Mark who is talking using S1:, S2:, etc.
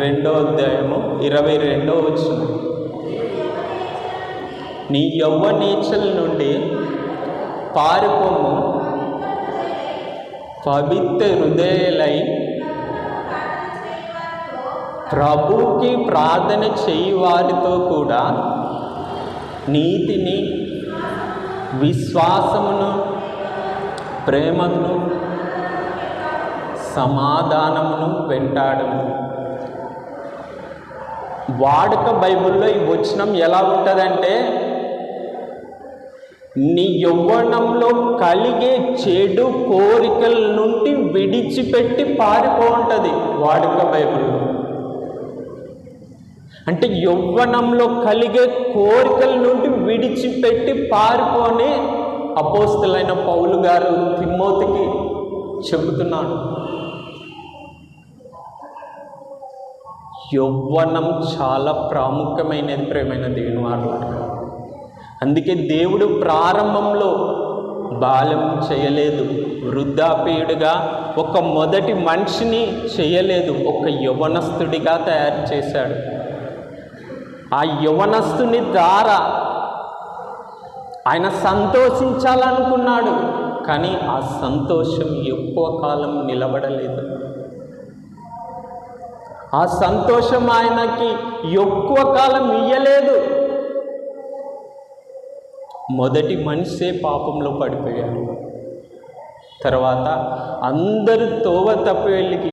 S1: రెండో అధ్యాయము ఇరవై రెండో వచ్చిన నీ యవ్వనేచ్ఛల నుండి పారిపోము. పవిత్ర హృదయలై ప్రభుకి ప్రార్థన చేయి వారితో కూడా నీతిని విశ్వాసమును ప్రేమను సమాధానమును వెంటాడము. వాడుక బైబిల్లో ఈ వచనం ఎలా ఉంటుందంటే నీ యవ్వనంలో కలిగే చెడు కోరికల నుండి విడిచిపెట్టి పారిపో ఉంటుంది వాడుక బైబిల్లో. అంటే యవ్వనంలో కలిగే కోరికల నుండి విడిచిపెట్టి పారిపోని అపోస్తులైన పౌలు గారు తిమ్మోతికి చెబుతున్నాడు. యవ్వనం చాలా ప్రాముఖ్యమైనది ప్రేమైన దేవుని వారు అందుకే దేవుడు ప్రారంభంలో బాలం చేయలేదు వృద్ధాపేయుడిగా ఒక మొదటి మనిషిని చేయలేదు ఒక యవనస్తుడిగా తయారు చేశాడు. ఆ యవనస్తుని ద్వారా ఆయన సంతోషించాలనుకున్నాడు కానీ ఆ సంతోషం ఎక్కువ కాలం నిలబడలేదు. ఆ సంతోషం ఆయనకి ఎక్కువ కాలం ఇయ్యలేదు. మొదటి మనిషే పాపంలో పడిపోయాడు. తర్వాత అందరు తోవ తప్పి వెళ్ళి